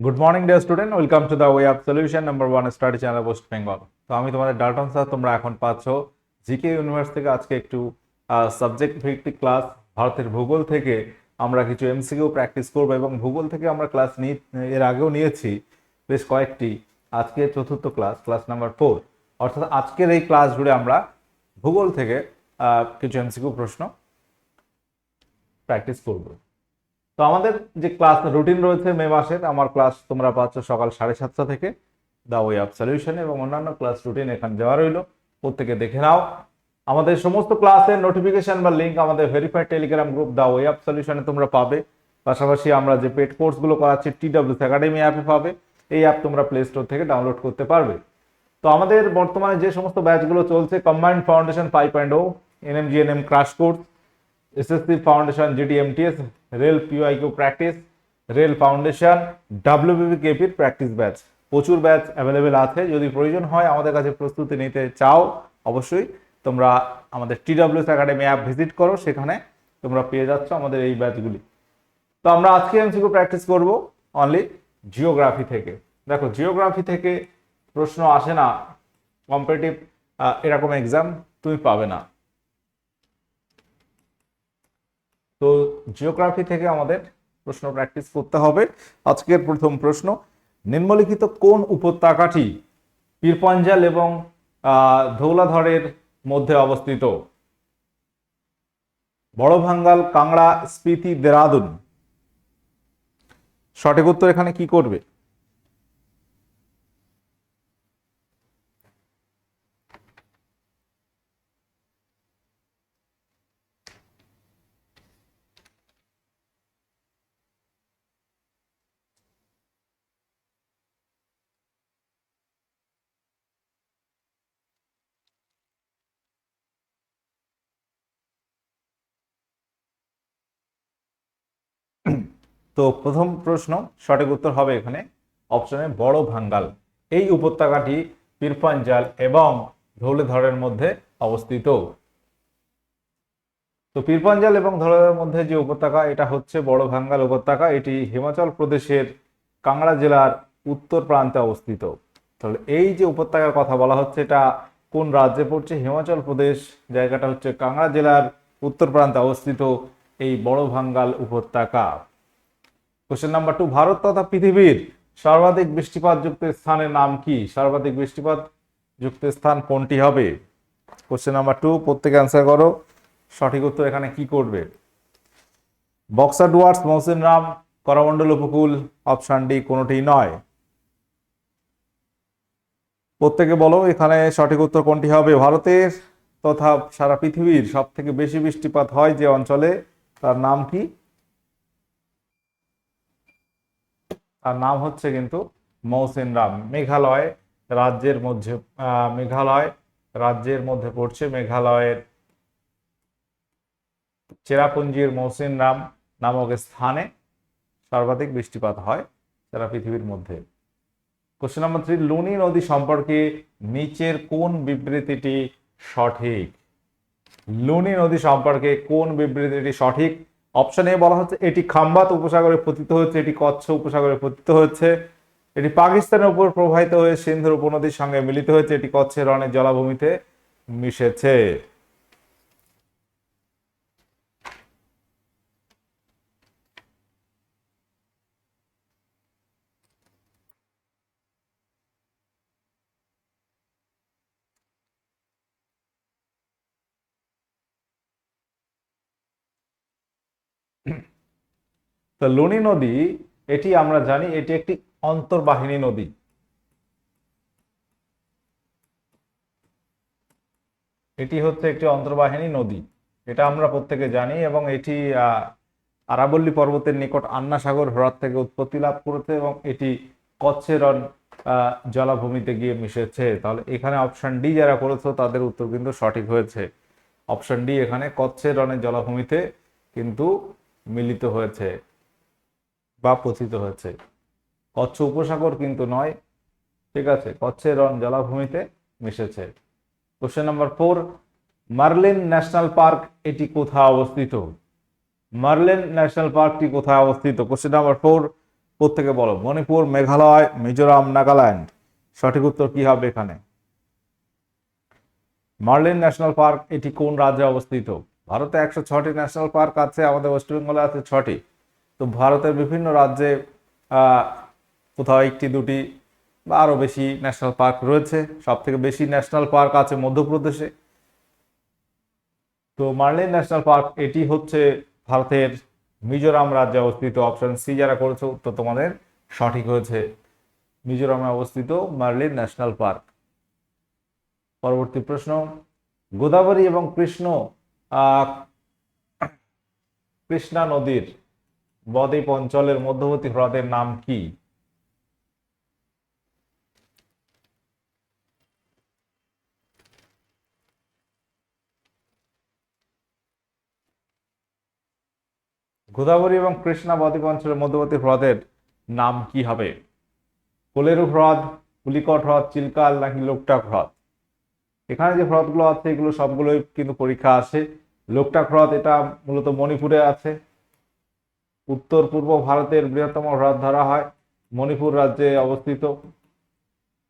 Good morning dear student welcome to the way of solution number one study channel West Bengal তো আমি তোমাদের Dalton sir তোমরা এখন পাচ্ছ জিকে ইউনিভার্স থেকে আজকে একটু সাবজেক্ট ভিত্তিক ক্লাস ভারতের ভূগোল থেকে আমরা কিছু এমসিকিউ প্র্যাকটিস করব এবং ভূগোল থেকে আমরা ক্লাস নিয়ে এর আগেও নিয়েছি বেশ কয়েকটি। আজকে চতুর্থ ক্লাস ক্লাস নাম্বার ফোর অর্থাৎ আজকের এই ক্লাস জুড়ে আমরা ভূগোল থেকে কিছু এমসিকিউ প্রশ্ন প্র্যাকটিস করব। তো আমাদের যে ক্লাস রুটিন রয়েছে মে মাসের, আমার ক্লাস তোমরা পাচ্ছ সকাল সাড়ে সাতটা থেকে। দা ওয়ে অফ সলিউশন এবং অন্যান্য ক্লাস রুটিন এখানে দেওয়া রইল। প্রত্যেকে দেখে নাও। আমাদের সমস্ত ক্লাসের নোটিফিকেশন বা লিঙ্ক আমাদের verified Telegram group the way of সলিউশনে তোমরা পাবে। পাশাপাশি আমরা যে পেড কোর্সগুলো করাচ্ছি টি ডাব্লিউস একাডেমি অ্যাপে পাবে। এই অ্যাপ তোমরা প্লে স্টোর থেকে ডাউনলোড করতে পারবে। তো আমাদের বর্তমানে যে সমস্ত ব্যাচগুলো চলছে কম্বাইন্ড ফাউন্ডেশন ফাইভ পয়েন্ট ও NMGNM crash course SSC foundation GDMTS rail PYQ practice rail foundation WBB কেপির practice batch প্রচুর ব্যাচ অ্যাভেলেবেল আছে। যদি প্রয়োজন হয়, আমাদের কাছে প্রস্তুতি নিতে চাও, অবশ্যই তোমরা আমাদের টিডাব্লিউএস একাডেমি অ্যাপ ভিজিট করো। সেখানে তোমরা পেয়ে যাচ্ছ আমাদের এই ব্যাচগুলি তো আমরা আজকে এমসিকিউ প্র্যাকটিস করব অনলি জিওগ্রাফি থেকে। দেখো জিওগ্রাফি থেকে প্রশ্ন আসে না। কম্পিটিটিভ এরকম এক্সাম তুমি পাবে না। তো জিওগ্রাফি থেকে আমাদের প্রশ্ন প্র্যাকটিস করতে হবে। আজকের প্রথম প্রশ্ন, নিম্নলিখিত কোন উপত্যকাটি পীরপঞ্জাল এবং ধৌলাধরের মধ্যে অবস্থিত? বড় ভাঙ্গাল কাংড়া, স্পিতি, দেরাদুন। সঠিক উত্তর এখানে কি করবে? তো প্রথম প্রশ্ন, সঠিক উত্তর হবে এখানে অপশনে বড় ভাঙ্গাল। এই উপত্যকাটি পীরপাঞ্জাল এবং ধৌলেধরের মধ্যে অবস্থিত। তো পীরপাঞ্জাল এবং ধৌলেধরের মধ্যে যে উপত্যকা, এটা হচ্ছে বড় ভাঙ্গাল উপত্যকা। এটি হিমাচল প্রদেশের কাংড়া জেলার উত্তর প্রান্তে অবস্থিত। তাহলে এই যে উপত্যকার কথা বলা হচ্ছে, এটা কোন রাজ্যে পড়ছে? হিমাচল প্রদেশ, জায়গাটা হচ্ছে কাংড়া জেলার উত্তর প্রান্তে অবস্থিত এই বড় ভাঙ্গাল উপত্যকা। কোশ্চেন নাম্বার টু ভারত তথা পৃথিবীর সর্বাধিক বৃষ্টিপাত যুক্ত স্থানের নাম কি? সর্বাধিক বৃষ্টিপাত যুক্ত স্থান কোনটি হবে? কোশ্চেন নাম্বার টু প্রত্যেকে অ্যান্সার করো। সঠিক উত্তর এখানে কি করবে? বক্সা ডুয়ার্স মৌসিন রাম, করমণ্ডল উপকূল অপশন ডি কোনোটি নয়। প্রত্যেকে বলো, এখানে সঠিক উত্তর কোনটি হবে? ভারতের তথা সারা পৃথিবীর সব থেকে বেশি বৃষ্টিপাত হয় যে অঞ্চলে, তার নাম কি? তার নাম হচ্ছে কিন্তু মৌসিন রাম। মেঘালয় রাজ্যের মধ্যে মেঘালয় রাজ্যের মধ্যে পড়ছে। মেঘালয়ের চেরাপুঞ্জির মৌসিন রাম নামক স্থানে সর্বাধিক বৃষ্টিপাত হয় সারা পৃথিবীর মধ্যে। কোশ্চেন নম্বর থ্রি, লুনি নদী সম্পর্কে নিচের কোন বিবৃতিটি সঠিক? লুনি নদী সম্পর্কে কোন বিবৃতিটি সঠিক? অপশন এ বলা হচ্ছে, এটি খাম্বাত উপসাগরে পতিত হচ্ছে এটি কচ্ছ উপসাগরে পতিত হচ্ছে এটি পাকিস্তানের উপর প্রবাহিত হয়ে সিন্ধুর উপনদীর সঙ্গে মিলিত হয়েছে, এটি কচ্ছের অনেক জলাভূমিতে মিশেছে। তো লুনি নদী, এটি আমরা জানি এটি একটি অন্তর্বাহিনী নদী। এটি হচ্ছে একটি অন্তর্বাহিনী নদী, এটা আমরা প্রত্যেকে জানি এবং এটি আরাবল্লী পর্বতের নিকট আন্না সাগর হ্রদ থেকে উৎপত্তি লাভ করেছে এবং এটি কচ্ছের জলাভূমিতে গিয়ে মিশেছে। তাহলে এখানে অপশন ডি যারা করেছে তাদের উত্তর কিন্তু সঠিক হয়েছে। অপশন ডি এখানে কচ্ছের রণের জলাভূমিতে কিন্তু মিলিত হয়েছে। বা পতিত হয়েছে। কচ্ছ উপসাগর কিন্তু নয়। ঠিক আছে, কচ্ছের রণ জলাভূমিতে মিশেছে। Question number four, Marine National Park এটি কোথায় অবস্থিত? মার্লেন ন্যাশনাল পার্কটি কোথায় অবস্থিত? কোশ্চেন নাম্বার ফোর প্রত্যেকে বলো? মণিপুর, মেঘালয়, মিজোরাম, নাগাল্যান্ড? সঠিক উত্তর কি হবে এখানে? মার্লিন ন্যাশনাল পার্ক এটি কোন রাজ্যে অবস্থিত? ভারতে একশো ছটি ন্যাশনাল পার্ক আছে, আমাদের ওয়েস্ট বেঙ্গলে আছে ছটি তো ভারতের বিভিন্ন রাজ্যে কোথাও একটি, দুটি বা আরও বেশি ন্যাশনাল পার্ক রয়েছে। সব থেকে বেশি ন্যাশনাল পার্ক আছে মধ্যপ্রদেশে। তো মার্লিন ন্যাশনাল পার্ক এটি হচ্ছে ভারতের মিজোরাম রাজ্যে অবস্থিত। অপশন সি যারা করেছে উত্তর তোমাদের সঠিক হয়েছে। মিজোরামে অবস্থিত মার্লিন ন্যাশনাল পার্ক পরবর্তী প্রশ্ন, গোদাবরী এবং কৃষ্ণ কৃষ্ণা নদীর বদ্বীপ অঞ্চলের মধ্যবর্তী হ্রদের নাম কি? গোদাবরী এবং কৃষ্ণা বদ্বীপ অঞ্চলের মধ্যবর্তী হ্রদের নাম কি হবে? কোলেরু হ্রদ, পুলিকট হ্রদ, চিল্কাল নাকি লোকটাক হ্রদ? এখানে যে হ্রদগুলো আছে, এগুলো সবগুলোই কিন্তু পরীক্ষা আছে। লোকটাক হ্রদ এটা মূলত মণিপুরে আছে। উত্তর পূর্ব ভারতের বৃহত্তম হ্রদ ধরা হয়। মণিপুর রাজ্যে অবস্থিত।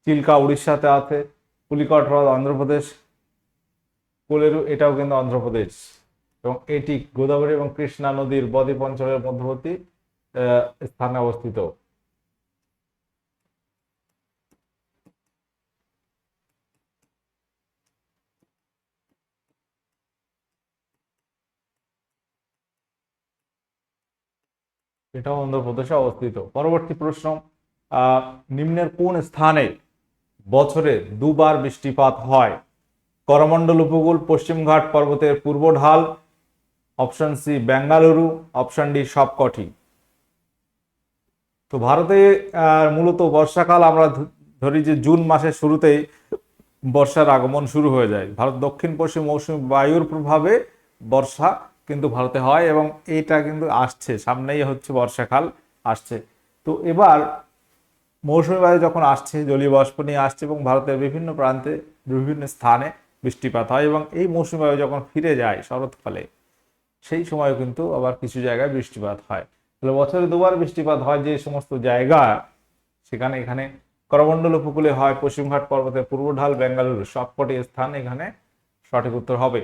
চিল্কা উড়িষ্যাতে আছে। পুলিকট হ্রদ অন্ধ্রপ্রদেশ। কোলেরু, এটাও কিন্তু অন্ধ্রপ্রদেশ। এবং এটি গোদাবরী এবং কৃষ্ণা নদীর বদ্বীপ অঞ্চলের মধ্যবর্তী স্থানে অবস্থিত। এটাও অন্ধ্রপ্রদেশে অবস্থিত। পরবর্তী প্রশ্ন নিম্নের কোন স্থানে বছরে দুবার বৃষ্টিপাত হয়? করমণ্ডল উপকূল পশ্চিমঘাট পর্বতের পূর্ব ঢাল, option C Bengaluru, option D সবকটি। তো ভারতে মূলত বর্ষাকাল আমরা ধরি যে জুন মাসের শুরুতেই বর্ষার আগমন শুরু হয়ে যায়। ভারত দক্ষিণ পশ্চিম মৌসুমী বায়ুর প্রভাবে বর্ষা কিন্তু ভারতে হয় এবং এটা কিন্তু আসছে, সামনেই হচ্ছে বর্ষাকাল, আসছে। তো এবার মৌসুমী বায়ু যখন আসছে, জলীয় বাষ্প নিয়ে আসছে এবং ভারতের বিভিন্ন প্রান্তে বিভিন্ন স্থানে বৃষ্টিপাত হয় এবং এই মৌসুমী বায়ু যখন ফিরে যায় শরৎকালে, সেই সময় কিন্তু আবার কিছু জায়গায় বৃষ্টিপাত হয়। তাহলে বছরে দুবার বৃষ্টিপাত হয় যে সমস্ত জায়গা, সেখানে এখানে করমণ্ডল উপকূলে হয়, পশ্চিমঘাট পর্বতের পূর্ব ঢাল বেঙ্গালুরু সবকটি স্থান এখানে সঠিক উত্তর হবে।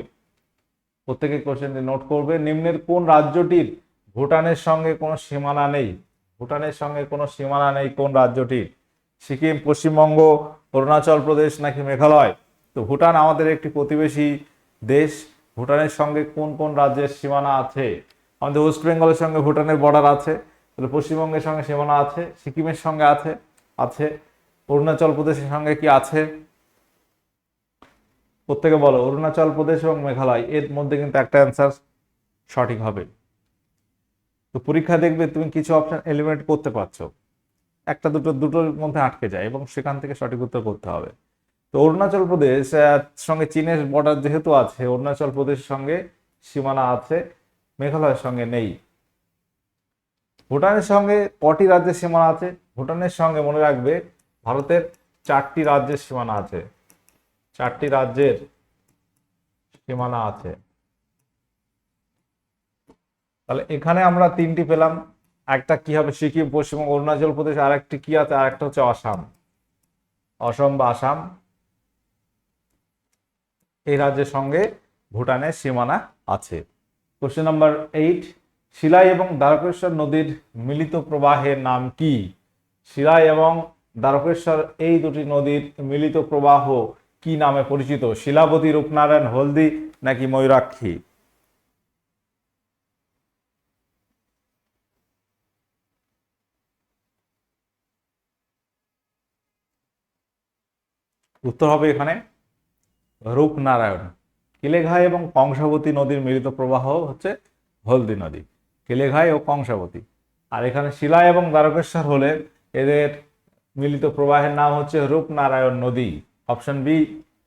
প্রত্যেকে কোশ্চেনটি নোট করবে। নিম্নের কোন রাজ্যটির ভুটানের সঙ্গে কোনো সীমানা নেই? ভুটানের সঙ্গে কোনো সীমানা নেই কোন রাজ্যটির? সিকিম, পশ্চিমবঙ্গ, অরুণাচল প্রদেশ নাকি মেঘালয়? তো ভুটান আমাদের একটি প্রতিবেশী দেশ। ভুটানের সঙ্গে কোন কোন রাজ্যের সীমানা আছে? আমাদের ওয়েস্ট বেঙ্গলের সঙ্গে ভুটানের বর্ডার আছে, তাহলে পশ্চিমবঙ্গের সঙ্গে সীমানা আছে, সিকিমের সঙ্গে আছে আছে। অরুণাচল প্রদেশের সঙ্গে কি আছে? প্রত্যেকে বলো, অরুণাচল প্রদেশ এবং মেঘালয়, এর মধ্যে কিন্তু একটা অ্যান্সার সঠিক হবে। তো পরীক্ষা দেখবে তুমি কিছু অপশন এলিমিনেট করতে পারছ। একটা, দুটো, দুটোর মধ্যে আটকে যায় এবং সেখান থেকে সঠিক উত্তর করতে হবে। তো অরুণাচল প্রদেশ সঙ্গে চীনের বর্ডার যেহেতু আছে, অরুণাচল প্রদেশের সঙ্গে সীমানা আছে, মেঘালয়ের সঙ্গে নেই। ভুটানের সঙ্গে কটি রাজ্যের সীমানা আছে? ভুটানের সঙ্গে মনে রাখবে, ভারতের চারটি রাজ্যের সীমানা আছে। চারটি রাজ্যের সীমানা আছে। তাহলে এখানে আমরা তিনটি পেলাম। একটা কি হবে? সিকিম, পশ্চিমবঙ্গ, অরুণাচল প্রদেশ, আর একটি কি আছে? আর একটা হচ্ছে আসাম অসম বা আসাম এই রাজ্যের সঙ্গে ভুটানের সীমানা আছে। কোশ্চেন নাম্বার এইট শিলাই এবং দ্বারকেশ্বর নদীর মিলিত প্রবাহের নাম কি? শিলাই এবং দ্বারকেশ্বর এই দুটি নদীর মিলিত প্রবাহ কি নামে পরিচিত? শিলাবতী, রূপনারায়ণ, হলদি নাকি ময়ূরাক্ষী? উত্তর হবে এখানে রূপনারায়ণ। কিলেঘাই এবং কংসাবতী নদীর মিলিত প্রবাহ হচ্ছে হলদি নদী। কিলেঘাই ও কংসাবতী। আর এখানে শিলা এবং দ্বারকেশ্বর হলে এদের মিলিত প্রবাহের নাম হচ্ছে রূপনারায়ণ নদী। অপশন বি,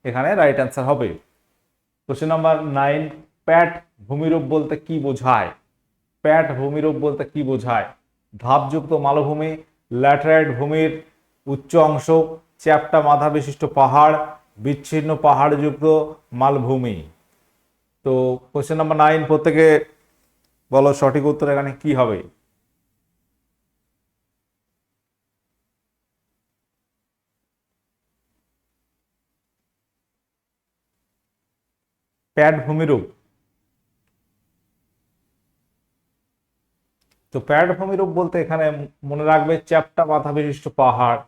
এখানে রাইট অ্যান্সার হবে। কোশ্চেন নাম্বার নাইন প্যাট ভূমিরূপ বলতে কি বোঝায়? প্যাট ভূমিরূপ বলতে কি বোঝায়? ধাপযুক্ত মালভূমি ল্যাটেরাইট ভূমির উচ্চ অংশ, চ্যাপ্টা মাথা বিশিষ্ট পাহাড়, বিচ্ছিন্ন পাহাড়যুক্ত মালভূমি। তো কোশ্চেন নাম্বার নাইন প্রত্যেকে বলো সঠিক উত্তর এখানে কি হবে? প্যাড ভূমিরূপ তো প্যাড ভূমিরূপ বলতে এখানে মনে রাখবে চ্যাপ্টা মাথা বিশিষ্ট পাহাড়।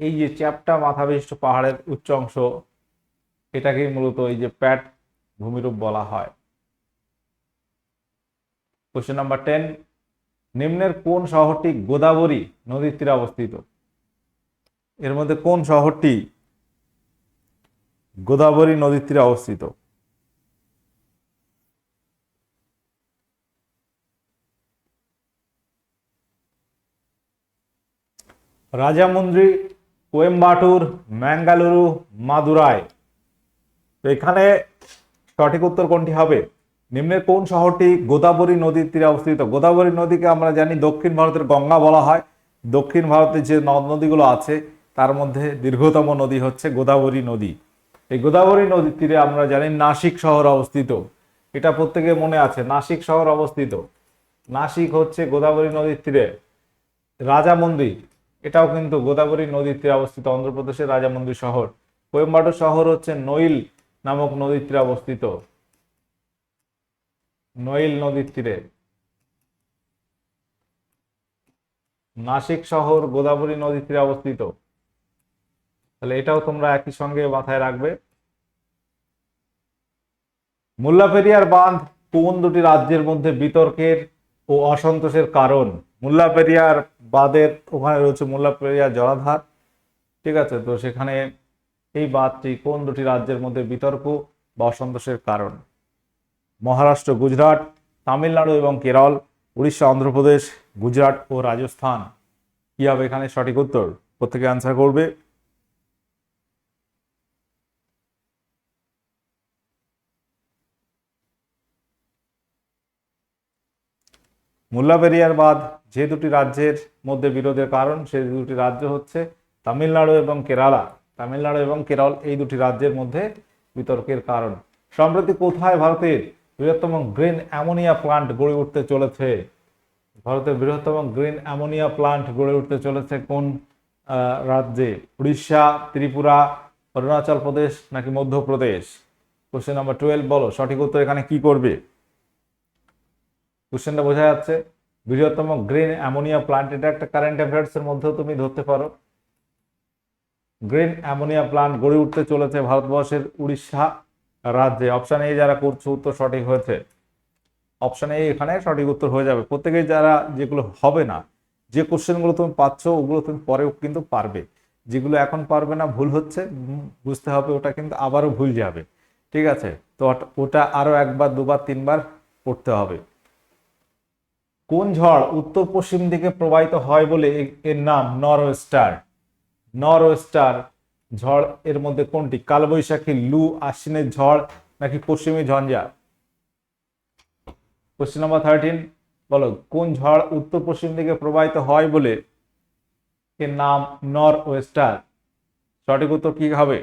এই যে চ্যাপ্টা মাথা বিশিষ্ট পাহাড়ের উচ্চ অংশ, এটাকেই মূলত এই যে প্যাড ভূমিরূপ বলা হয়। কোশ্চেন নাম্বার টেন নিম্নের কোন শহরটি গোদাবরী নদীর তীরে অবস্থিত? এর মধ্যে কোন শহরটি গোদাবরী নদীর তীরে অবস্থিত? রাজামুন্দ্রি, কোয়েম্বাটুর, ম্যাঙ্গালুরু, মাদুরাই। তো এখানে সঠিক উত্তর কোনটি হবে? নিম্নের কোন শহরটি গোদাবরী নদীর তীরে অবস্থিত? গোদাবরী নদীকে আমরা জানি দক্ষিণ ভারতের গঙ্গা বলা হয়। দক্ষিণ ভারতের যে নদ নদীগুলো আছে, তার মধ্যে দীর্ঘতম নদী হচ্ছে গোদাবরী নদী। এই গোদাবরী নদীর তীরে আমরা জানি নাসিক শহর অবস্থিত। এটা প্রত্যেকে মনে আছে, নাসিক শহর অবস্থিত। নাসিক হচ্ছে গোদাবরী নদীর তীরে। রাজা মন্দির এটাও কিন্তু গোদাবরী নদীর তীরে অবস্থিত অন্ধ্রপ্রদেশের রাজা মন্দির শহর। কোয়েম্বাটোর শহর হচ্ছে নইল নামক নদীর তীরে অবস্থিত। নইল নদীর তীরে। নাসিক শহর গোদাবরী নদীর তীরে অবস্থিত। তাহলে এটাও তোমরা একই সঙ্গে মাথায় রাখবে। মুল্লাপেরিয়ার বাঁধ কোন দুটি রাজ্যের মধ্যে বিতর্কের ও অসন্তোষের কারণ? মুল্লাপেরিয়ার বাঁধের ওখানে রয়েছে মুল্লাপেরিয়ার জলাধার। ঠিক আছে? তো সেখানে এই বাঁধটি কোন দুটি রাজ্যের মধ্যে বিতর্ক বা অসন্তোষের কারণ? মহারাষ্ট্র, গুজরাট, তামিলনাড়ু এবং কেরল, উড়িষ্যা, অন্ধ্রপ্রদেশ, গুজরাট ও রাজস্থান। কী হবে এখানে সঠিক উত্তর? প্রত্যেকে অ্যান্সার করবে। মুল্লাপেরিয়ার বাদ যে দুটি রাজ্যের মধ্যে বিরোধের কারণ সেই দুটি রাজ্য হচ্ছে তামিলনাড়ু এবং কেরালা। তামিলনাড়ু এবং কেরল এই দুটি রাজ্যের মধ্যে বিতর্কের কারণ। সম্প্রতি কোথায় ভারতের বৃহত্তম গ্রিন অ্যামোনিয়া প্লান্ট গড়ে উঠতে চলেছে? ভারতের বৃহত্তম গ্রিন অ্যামোনিয়া প্লান্ট গড়ে উঠতে চলেছে কোন রাজ্যে? উড়িষ্যা, ত্রিপুরা, অরুণাচল প্রদেশ নাকি মধ্যপ্রদেশ? কোশ্চেন নাম্বার টুয়েলভ বলো, সঠিক উত্তর এখানে কি করবে? কোশ্চেনটা বোঝা যাচ্ছে, বৃহত্তম গ্রিন অ্যামোনিয়া প্লান্ট, এটা একটা কারেন্ট অ্যাফেয়ার্স এর মধ্যেও তুমি ধরতে পারো। গ্রিন অ্যামোনিয়া প্লান্ট গড়ে উঠতে চলেছে ভারতবর্ষের উড়িষ্যা রাজ্যে। অপশন এ যারা করছ, উত্তর সঠিক হয়েছে। অপশন এ এখানে সঠিক উত্তর হয়ে যাবে। প্রত্যেকে যারা যেগুলো হবে না, যে কোশ্চেনগুলো তুমি পাচ্ছ, ওগুলো তুমি পরেও কিন্তু পারবে। যেগুলো এখন পারবে না, ভুল হচ্ছে বুঝতে হবে, ওটা কিন্তু আবারও ভুল যাবে। ঠিক আছে? তো ওটা- আরও একবার, দুবার, তিনবার পড়তে হবে। কোন ঝড় উত্তর পশ্চিম দিকে প্রবাহিত হয় বলে এর নাম নরওয়েস্টার? নরওয়েস্টার ঝড় এর মধ্যে কোনটি? কালবৈশাখী, লু, আশ্বিনের ঝড় নাকি পশ্চিমী ঝঞ্ঝা? কোশ্চেন নাম্বার থার্টিন বলো, কোন ঝড় উত্তর পশ্চিম দিকে প্রবাহিত হয় বলে এর নাম নর ওয়েস্টার সঠিক উত্তর কি হবে?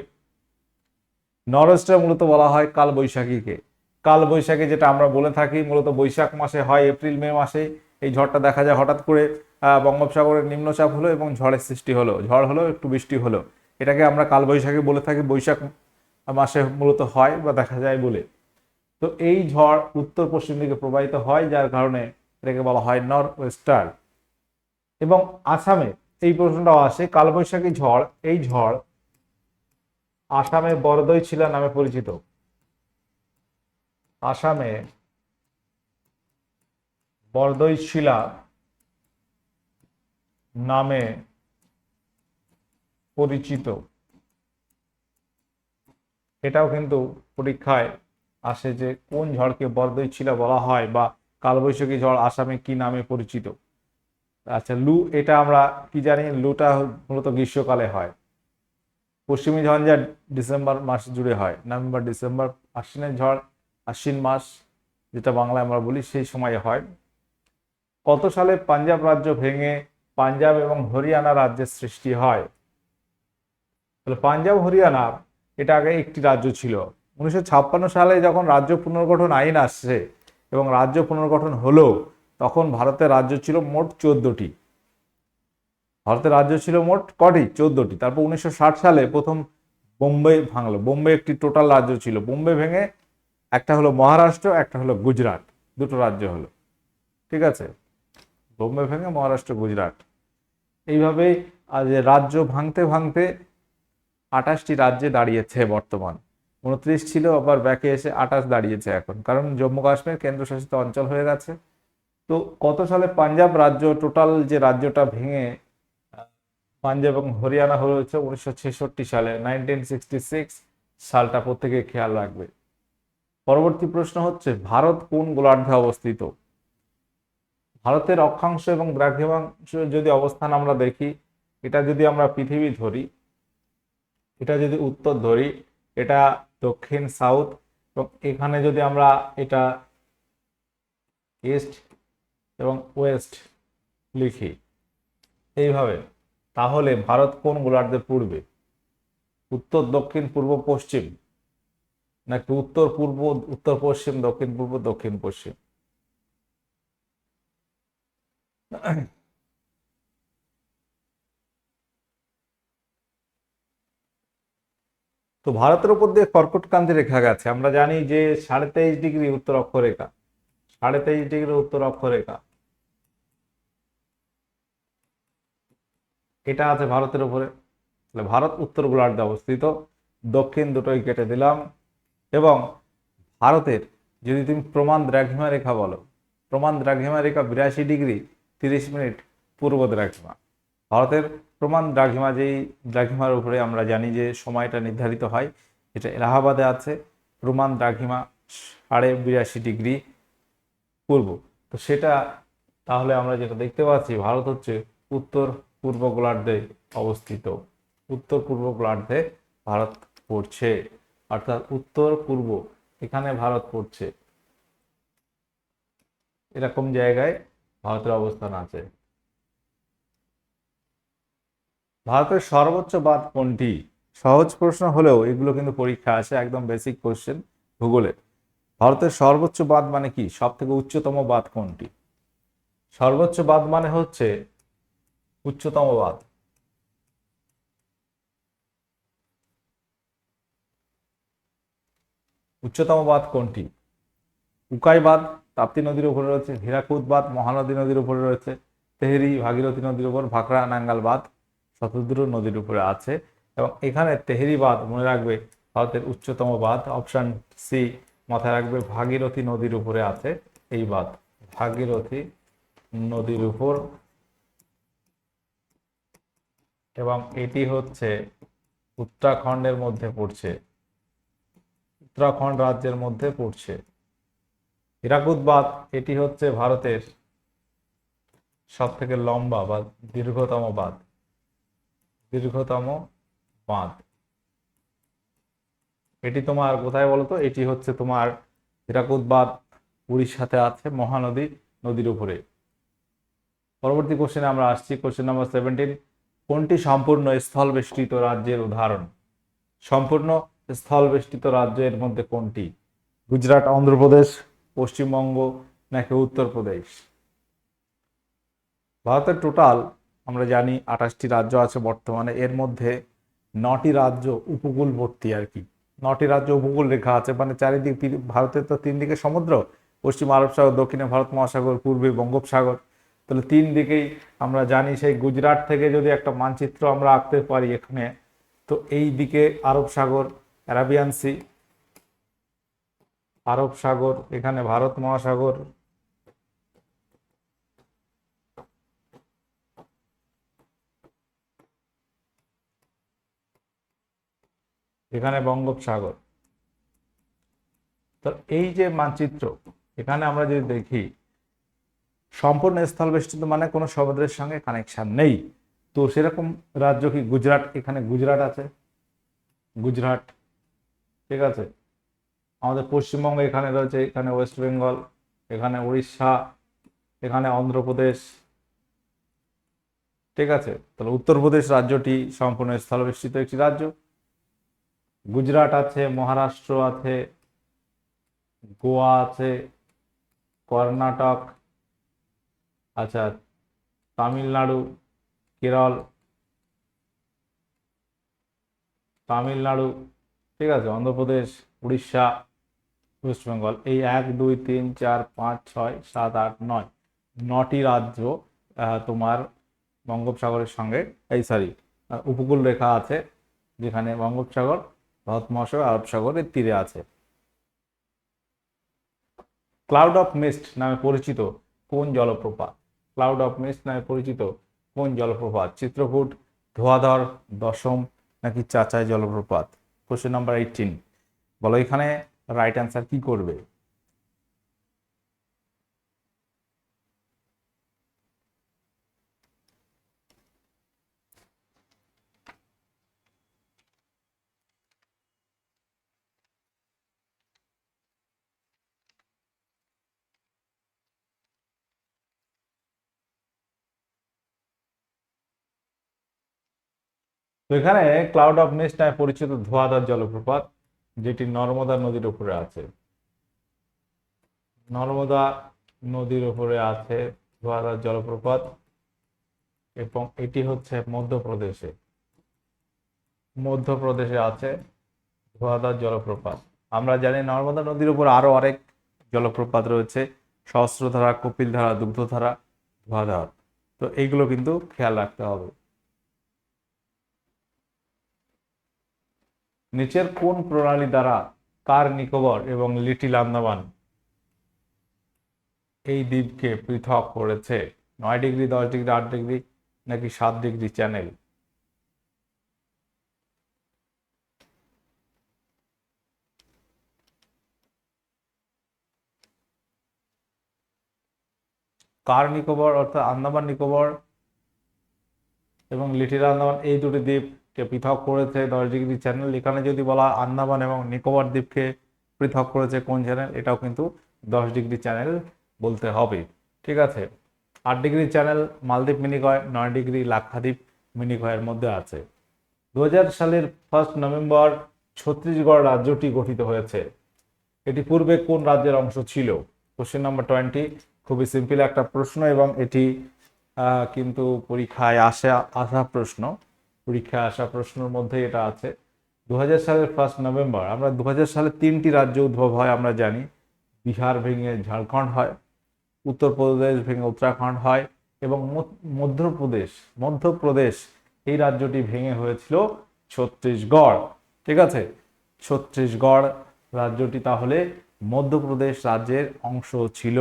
নর ওয়েস্টার মূলত বলা হয় কাল বৈশাখীকে কাল বৈশাখী যেটা আমরা বলে থাকি, মূলত বৈশাখ মাসে হয় এপ্রিল, মে মাসে। এই ঝড়টা দেখা যায় হঠাৎ করে বঙ্গোপসাগরের নিম্নচাপ হলো এবং ঝড়ের সৃষ্টি হলো। ঝড় হলো, একটু বৃষ্টি হলো। এটাকে আমরা কাল বৈশাখী বলে থাকি, বৈশাখ মাসে মূলত হয় বা দেখা যায় বলে। তো এই ঝড় উত্তর পশ্চিম দিকে প্রবাহিত হয়, যার কারণে এটাকে বলা হয় নর্থ ওয়েস্টার এবং আসামে এই প্রশ্নটাও আসে, কালবৈশাখী ঝড়, এই ঝড় আসামে বরদই ছিলা নামে পরিচিত। আসামে বরদই শিলা নামে পরিচিত। এটাও কিন্তু পরীক্ষায় আসে যে কোন ঝড়কে বরদই শিলা বলা হয় বা কালবৈশাখী ঝড় আসামে কি নামে পরিচিত। আচ্ছা লু, এটা আমরা কি জানি? লুটা মূলত গ্রীষ্মকালে হয়। পশ্চিমী ঝঞ্ঝা ডিসেম্বর মাস জুড়ে হয়। নভেম্বর, ডিসেম্বর, আশ্বিনের ঝড় আশ্বিন মাস, যেটা বাংলায় আমরা বলি, সেই সময়ে হয়। কত সালে পাঞ্জাব রাজ্য ভেঙে পাঞ্জাব এবং হরিয়ানা রাজ্যের সৃষ্টি হয়? তাহলে পাঞ্জাব, হরিয়ানা, এটা আগে একটি রাজ্য ছিল। উনিশশো ছাপ্পান্ন সালে যখন রাজ্য পুনর্গঠন আইন আসছে এবং রাজ্য পুনর্গঠন হলো, তখন ভারতের রাজ্য ছিল মোট চোদ্দটি। ভারতের রাজ্য ছিল মোট কটি? চোদ্দটি। তারপর উনিশশো ষাট সালে প্রথম বোম্বে ভাঙলো। বোম্বে একটি টোটাল রাজ্য ছিল। বোম্বে ভেঙে একটা হলো মহারাষ্ট্র, একটা হলো গুজরাট। দুটো রাজ্য হলো। ঠিক আছে? বোম্বে ভেঙে মহারাষ্ট্র, গুজরাট। এইভাবেই আজ রাজ্য ভাঙতে ভাঙতে আঠাশটি রাজ্যে দাঁড়িয়েছে বর্তমান। উনত্রিশ ছিল, আবার ব্যাকে এসে আঠাশ দাঁড়িয়েছে এখন। কারণ জম্মু কাশ্মীর কেন্দ্রশাসিত অঞ্চল হয়ে গেছে। তো কত সালে পাঞ্জাব রাজ্য, টোটাল যে রাজ্যটা ভেঙে, পাঞ্জাব এবং হরিয়ানা হয়েছে উনিশশো ছেষট্টি সালে। নাইনটিন সিক্সটি সিক্স সালটা প্রত্যেকে খেয়াল রাখবে। পরবর্তী প্রশ্ন হচ্ছে, ভারত কোন গোলার্ধে অবস্থিত? ভারতের অক্ষাংশ এবং দ্রাঘিমাংশ যদি অবস্থান আমরা দেখি, এটা যদি আমরা পৃথিবী ধরি, এটা যদি উত্তর ধরি, এটা দক্ষিণ, সাউথ, এবং এখানে যদি আমরা এটা ইস্ট এবং ওয়েস্ট লিখি, এইভাবে, তাহলে ভারত কোন গোলার্ধে পূর্বে? উত্তর, দক্ষিণ, পূর্ব, পশ্চিম। নাকি উত্তর পূর্ব, উত্তর পশ্চিম, দক্ষিণ পূর্ব, দক্ষিণ পশ্চিম? তো ভারতের উপর দিয়ে কর্কটক্রান্তি রেখা গেছে। আমরা জানি যে সাড়ে তেইশ ডিগ্রি উত্তর অক্ষরেখা। সাড়ে তেইশ ডিগ্রি উত্তর অক্ষরেখা। এটা আছে ভারতের উপরে। ভারত উত্তর গোলার্ধে অবস্থিত। দক্ষিণ দুটোই কেটে দিলাম। এবং ভারতের, যদি তুমি প্রমাণ দ্রাঘিমা রেখা বলো, প্রমাণ দ্রাঘিমা রেখা বিরাশি ডিগ্রি তিরিশ মিনিট পূর্ব দ্রাঘিমা। ভারতের প্রমাণ দ্রাঘিমা যেই দ্রাঘিমার উপরে আমরা জানি যে সময়টা নির্ধারিত হয়, এটা এলাহাবাদে আছে, প্রমাণ দ্রাঘিমা সাড়ে বিরাশি ডিগ্রি পূর্ব। তো সেটা তাহলে আমরা যেটা দেখতে পাচ্ছি, ভারত হচ্ছে উত্তর পূর্ব গোলার্ধে অবস্থিত। উত্তর পূর্ব গোলার্ধে ভারত পড়ছে। অর্থাৎ উত্তর, পূর্ব এখানে ভারত পড়ছে। এরকম জায়গায় ভারতের অবস্থান আছে। ভারতের সর্বোচ্চ বাদ কোনটি? সহজ প্রশ্ন হলেও এগুলো কিন্তু পরীক্ষা আসে, একদম বেসিক কোশ্চেন ভূগোলে। ভারতের সর্বোচ্চ বাদ মানে কি? সব থেকে উচ্চতম বাদ কোনটি? সর্বোচ্চ বাদ মানে হচ্ছে উচ্চতম বাঁধ উচ্চতম বাঁধ কোনটি? উকাই বাঁধ, তাপ্তি নদীর উপরে রয়েছে, হীরাকুদ বাঁধ, মহানদী নদীর উপরে রয়েছে, তেহরি, ভাগীরথী নদীর উপর ভাকরা নাঙ্গাল বাঁধ শতদ্র নদীর উপরে আছে। এবং এখানে তেহরি বাঁধ মনে রাখবে ভারতের উচ্চতম বাঁধ অপশন সি মাথায় রাখবে, ভাগীরথী নদীর উপরে আছে এই বাঁধ। ভাগীরথী নদীর উপর এবং এটি হচ্ছে উত্তরাখণ্ডের মধ্যে পড়ছে। উত্তরাখণ্ড রাজ্যের মধ্যে পড়ছে। হীরাকুদ বাঁধ এটি হচ্ছে ভারতের সব থেকে লম্বা বা দীর্ঘতম বাঁধ। দীর্ঘতম বাঁধ। এটি তোমার কোথায় বলতো? এটি হচ্ছে তোমার হীরাকুদ বাঁধ উড়িষ্যাতে আছে মহানদী, নদীর উপরে। পরবর্তী কোশ্চেনে আমরা আসছি। কোশ্চেন নাম্বার সেভেন্টিন কোনটি সম্পূর্ণ স্থল বেষ্টিত রাজ্যের উদাহরণ? সম্পূর্ণ স্থল বেষ্টিত রাজ্যের মধ্যে কোনটি? গুজরাট, অন্ধ্রপ্রদেশ, পশ্চিমবঙ্গ নাকি উত্তরপ্রদেশ ভারতের টোটাল আমরা জানি আঠাশটি রাজ্য আছে বর্তমানে। এর মধ্যে নটি রাজ্য উপকূলবর্তী আর কি। নটি রাজ্য উপকূল রেখা আছে মানে চারিদিক ভারতের তো তিন দিকে সমুদ্র, পশ্চিম আরব সাগর, দক্ষিণে ভারত মহাসাগর, পূর্বে বঙ্গোপসাগর। তাহলে তিন দিকেই আমরা জানি সেই গুজরাট থেকে যদি একটা মানচিত্র আমরা আঁকতে পারি এখানে, তো এই দিকে আরব সাগর অ্যারাবিয়ান সি, আরব সাগর, এখানে ভারত মহাসাগর, এখানে বঙ্গোপসাগর। তো এই যে মানচিত্র, এখানে আমরা যদি দেখি, সম্পূর্ণ স্থল বেষ্টিত মানে কোনো সমুদ্রের সঙ্গে কানেকশন নেই। তো সেরকম রাজ্য কি গুজরাট? এখানে গুজরাট আছে। গুজরাট ঠিক আছে? আমাদের পশ্চিমবঙ্গ এখানে রয়েছে, এখানে ওয়েস্ট বেঙ্গল এখানে উড়িষ্যা, এখানে অন্ধ্রপ্রদেশ। ঠিক আছে? তাহলে উত্তরপ্রদেশ রাজ্যটি সম্পূর্ণ স্থলবেষ্টিত একটি রাজ্য। গুজরাট আছে, মহারাষ্ট্র আছে, গোয়া আছে, কর্ণাটক আচ্ছা তামিলনাড়ু, কেরল, তামিলনাড়ু ঠিক আছে, অন্ধ্রপ্রদেশ, উড়িষ্যা ওয়েস্ট বেঙ্গল এই এক, দুই, তিন, চার, পাঁচ, ছয়, সাত, আট, নয়, নটি রাজ্য তোমার বঙ্গোপসাগরের সঙ্গে, এই সরি উপকূল রেখা আছে, যেখানে বঙ্গোপসাগর, ভারত মহাসাগর, আরব সাগরের তীরে আছে। ক্লাউড অফ মিস্ট নামে পরিচিত কোন জলপ্রপাত? ক্লাউড অফ মিস্ট নামে পরিচিত কোন জলপ্রপাত? চিত্রকূট, ধোয়াধর, দশম, নাকি চাচাই জলপ্রপাত? কোশ্চেন নাম্বার এইটিন বলো এখানে রাইট অ্যান্সার কি করবে? তো এখানে ক্লাউড অফ মিস্ট নামে পরিচিত ধোঁয়াধার জলপ্রপাত, যেটি নর্মদা নদীর উপরে আছে। নর্মদা নদীর উপরে আছে ধোঁয়াধার জলপ্রপাত এবং এটি হচ্ছে মধ্যপ্রদেশে। মধ্যপ্রদেশে আছে ধোঁয়াধার জলপ্রপাত। আমরা জানি নর্মদা নদীর উপর আরও অনেক জলপ্রপাত রয়েছে, সহস্রধারা, কপিলধারা, দুগ্ধধারা, ধোঁয়াধার। তো এইগুলো কিন্তু খেয়াল রাখতে হবে। নিচের কোন প্রণালী দ্বারা কার নিকোবর এবং লিটিল আন্দামান এই দ্বীপকে পৃথক করেছে? নয় ডিগ্রি, দশ ডিগ্রি, আট ডিগ্রি, নাকি সাত ডিগ্রি চ্যানেল? কার নিকোবর অর্থাৎ আন্দামান নিকোবর এবং লিটিল আন্দামান এই দুটি দ্বীপকে পৃথক করেছে, দশ ডিগ্রি চ্যানেল এখানে যদি বলা আন্দামান এবং নিকোবর দ্বীপকে পৃথক করেছে কোন চ্যানেল এটাও কিন্তু দশ ডিগ্রি চ্যানেল বলতে হবে। ঠিক আছে? আট ডিগ্রি চ্যানেল মালদ্বীপ মিনিকয়, নয় ডিগ্রি লাক্ষাদ্বীপ মিনিকয়ের মধ্যে আছে। দু হাজার সালের ফার্স্ট নভেম্বর ছত্তিশগড় রাজ্যটি গঠিত হয়েছে। এটি পূর্বে কোন রাজ্যের অংশ ছিল? কোশ্চেন নাম্বার টোয়েন্টি খুবই সিম্পল একটা প্রশ্ন এবং এটি কিন্তু পরীক্ষায় আসা আসা প্রশ্ন। পরীক্ষায় আসা প্রশ্নের মধ্যে এটা আছে। দু হাজার সালের ফার্স্ট নভেম্বর আমরা দু সালে তিনটি রাজ্য উদ্ভব হয়, আমরা জানি। বিহার ভেঙে ঝাড়খণ্ড হয়, উত্তরপ্রদেশ ভেঙে উত্তরাখণ্ড হয় এবং মধ্যপ্রদেশ মধ্যপ্রদেশ এই রাজ্যটি ভেঙে হয়েছিল ছত্তিশগড়। ঠিক আছে? ছত্তিশগড় রাজ্যটি তাহলে মধ্যপ্রদেশ রাজ্যের অংশ ছিল।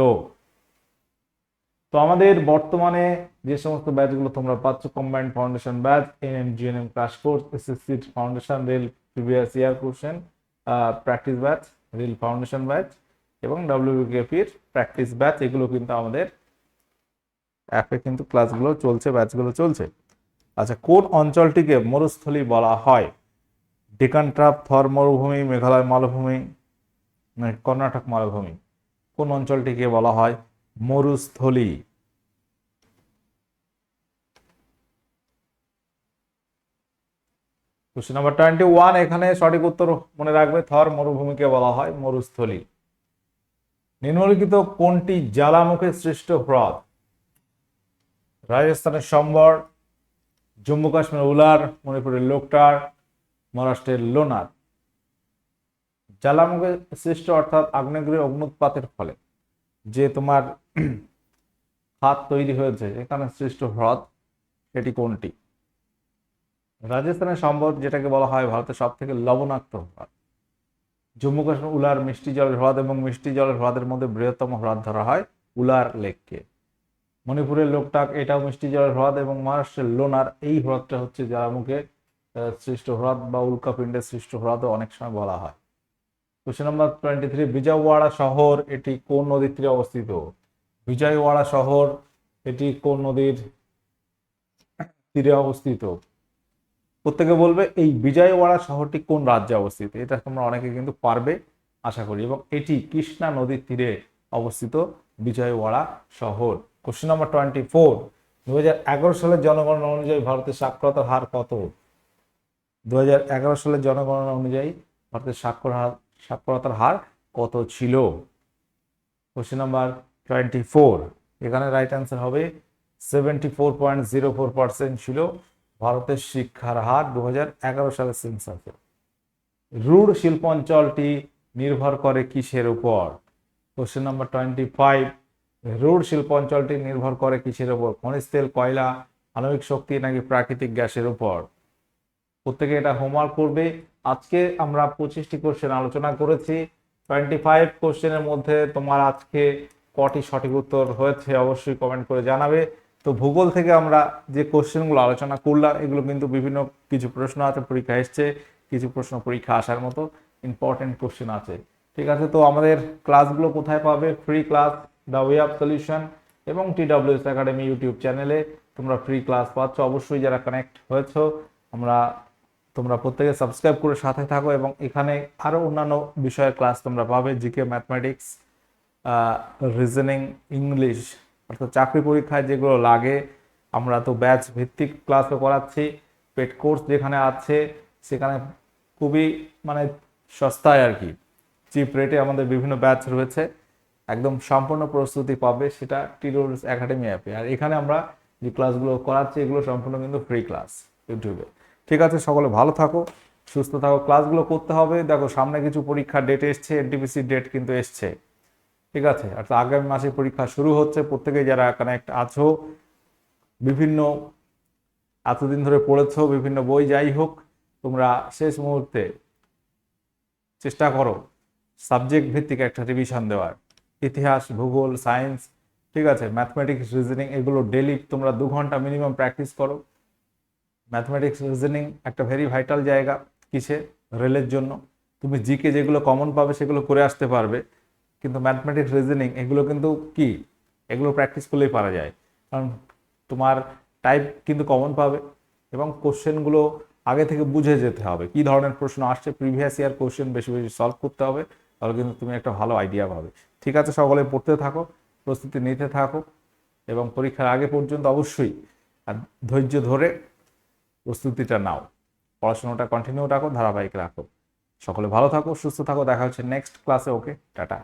তো আমাদের বর্তমানে যে সমস্ত ব্যাচগুলো তোমরা পাচ্ছ combined foundation batch N M G N M crash course SSC foundation rail previous year question practice batch rail foundation batch এবং ডাব্লিউবিকেপির প্র্যাকটিস ব্যাচ এগুলো কিন্তু আমাদের অ্যাপে কিন্তু ক্লাসগুলো চলছে ব্যাচগুলো চলছে। আচ্ছা কোন অঞ্চলটিকে মরুস্থলী বলা হয়? ডেকান ট্রাপ থর মরুভূমি মেঘালয় মালভূমি কর্ণাটক মালভূমি। কোন অঞ্চলটিকে বলা হয়? Marusthali. Question number twenty one এখানে সঠিক উত্তর মনে রাখবে, থর মরুভূমিকে বলা হয় মরুস্থলী। নিম্নলিখিত কোনটি জ্বালামুখে সৃষ্ট হ্রদ? রাজস্থানের সম্বর জম্মু কাশ্মীর উলার, মণিপুরের লোকটার, মহারাষ্ট্রের লোনার। জ্বালামুখে সৃষ্ট অর্থাৎ আগ্নেয়গিরির অগ্নুৎপাতের ফলে। যে তোমার হাত তৈরি হয়েছে, এখানে সৃষ্ট হ্রদ, সেটি কোনটি? রাজস্থানের সম্ভব যেটাকে বলা হয় ভারতের সব থেকে লবণাক্ত হ্রদ। জম্মু কাশ্মীর উলার মিষ্টি জলের হ্রদ এবং মিষ্টি জলের হ্রদের মধ্যে বৃহত্তম হ্রদ ধরা হয় উলার লেককে। মণিপুরের লোকটাক এটাও মিষ্টি জলের হ্রদ এবং মহারাষ্ট্রের লোনার এই হ্রদটা হচ্ছে জ্বালামুখে মুখে সৃষ্ট হ্রদ বা উল্কাপিণ্ডের সৃষ্ট হ্রদও অনেক সময় বলা হয়। Question number twenty three Vijayawada শহর, এটি কোন নদীর তীরে অবস্থিত? বিজয়ওয়াড়া শহর, এটি কোন নদীর তীরে অবস্থিত? প্রত্যেকে বলবে এই বিজয়ওয়াড়া শহরটি কোন রাজ্যে অবস্থিত? এটা তোমরা অনেকে কিন্তু পারবে, আশা করি। এবং এটি কৃষ্ণা নদীর তীরে অবস্থিত বিজয়ওয়াড়া শহর। কোশ্চেন নাম্বার টোয়েন্টি ফোর দু হাজার এগারো সালের জনগণনা অনুযায়ী ভারতের সাক্ষরতার হার কত? দু হাজার এগারো সালের জনগণনা অনুযায়ী ভারতের সাক্ষর হার সাক্ষরতার হার কত ছিল? কোশ্চেন নাম্বার টোয়েন্টি ফোর এখানে রাইট অ্যান্সার হবে seventy four point zero four percent ছিল ভারতের শিক্ষার হার দু হাজার এগারো সালের সেন্সাসে রুড় শিল্প অঞ্চলটি নির্ভর করে কিসের উপর? Question number twenty five Ruhr শিল্প অঞ্চলটি নির্ভর করে কিসের উপর? খনিজ তেল, কয়লা, আণবিক শক্তি নাকি প্রাকৃতিক গ্যাসের উপর? প্রত্যেকে এটা হোমওয়ার্ক করবে। আজকে আমরা পঁচিশটি কোশ্চেন আলোচনা করেছি। টোয়েন্টি ফাইভ কোশ্চেনের মধ্যে তোমার আজকে কটি সঠিক উত্তর হয়েছে অবশ্যই কমেন্ট করে জানাবে। তো ভূগোল থেকে আমরা যে কোশ্চেনগুলো আলোচনা করলাম, এগুলো কিন্তু বিভিন্ন কিছু প্রশ্ন আছে, পরীক্ষা এসছে, কিছু প্রশ্ন পরীক্ষা আসার মতো ইম্পর্টেন্ট কোশ্চেন আছে। ঠিক আছে, তো আমাদের ক্লাসগুলো কোথায় পাবে? Free class the way of solution এবং টি ডাব্লিউএস একাডেমি ইউটিউব চ্যানেলে তোমরা ফ্রি ক্লাস পাচ্ছ, অবশ্যই যারা কানেক্ট হয়েছো, আমরা তোমরা প্রত্যেকে সাবস্ক্রাইব করে সাথে থাকো এবং এখানে আরও অন্যান্য বিষয়ের ক্লাস তোমরা পাবে জিকে ম্যাথমেটিক্স রিজনিং ইংলিশ অর্থাৎ চাকরি পরীক্ষায় যেগুলো লাগে। আমরা তো ব্যাচ ভিত্তিক ক্লাসও করাচ্ছি পেড কোর্স যেখানে আছে, সেখানে খুবই মানে সস্তায় আর কি। চিপ রেটে আমাদের বিভিন্ন ব্যাচ রয়েছে। একদম সম্পূর্ণ প্রস্তুতি পাবে সেটা টিরোলস একাডেমি অ্যাপে আর এখানে আমরা যে ক্লাসগুলো করাচ্ছি, এগুলো সম্পূর্ণ কিন্তু ফ্রি ক্লাস ইউটিউবে ঠিক আছে, সকলে ভালো থাকো, সুস্থ থাকো। ক্লাসগুলো করতে হবে। দেখো, সামনে কিছু পরীক্ষার ডেট এসছে এনটিপিসি ডেট কিন্তু এসছে। ঠিক আছে তো আগামী মাসে পরীক্ষা শুরু হচ্ছে। প্রত্যেকে যারা কানেক্ট আছো, বিভিন্ন এতদিন ধরে পড়েছো, বিভিন্ন বই যাই হোক, তোমরা শেষ মুহূর্তে চেষ্টা করো সাবজেক্ট ভিত্তিক একটা রিভিশন দেওয়ার। ইতিহাস, ভূগোল সায়েন্স ঠিক আছে ম্যাথমেটিক্স রিজনিং এগুলো ডেলি তোমরা দু ঘণ্টা মিনিমাম প্র্যাকটিস করো। ম্যাথমেটিক্স রিজনিং একটা ভেরি ভাইটাল জায়গা কিসে? রেলের জন্য। তুমি জিকে যেগুলো কমন পাবে সেগুলো করে আসতে পারবে। কিন্তু ম্যাথমেটিক্স রিজনিং এগুলো কিন্তু কি? এগুলো প্র্যাকটিস করলেই পারা যায়। কারণ তোমার টাইপ কিন্তু কমন পাবে এবং কোশ্চেনগুলো আগে থেকে বুঝে যেতে হবে। কি ধরনের প্রশ্ন আসছে? প্রিভিয়াস ইয়ার কোশ্চেন বেশি বেশি সলভ করতে হবে। তাহলে কিন্তু তুমি একটা ভালো আইডিয়া পাবে। ঠিক আছে, সকলে পড়তে থাকো, প্রস্তুতি নিতে থাকো এবং পরীক্ষার আগে পর্যন্ত অবশ্যই ধৈর্য ধরে প্রস্তুতিটা নাও। পড়াশোনাটা কন্টিনিউ রাখো, ধারাবাহিক রাখো। সকলে ভালো থাকো, সুস্থ থাকো, দেখা হচ্ছে নেক্সট ক্লাসে ওকে টাটা।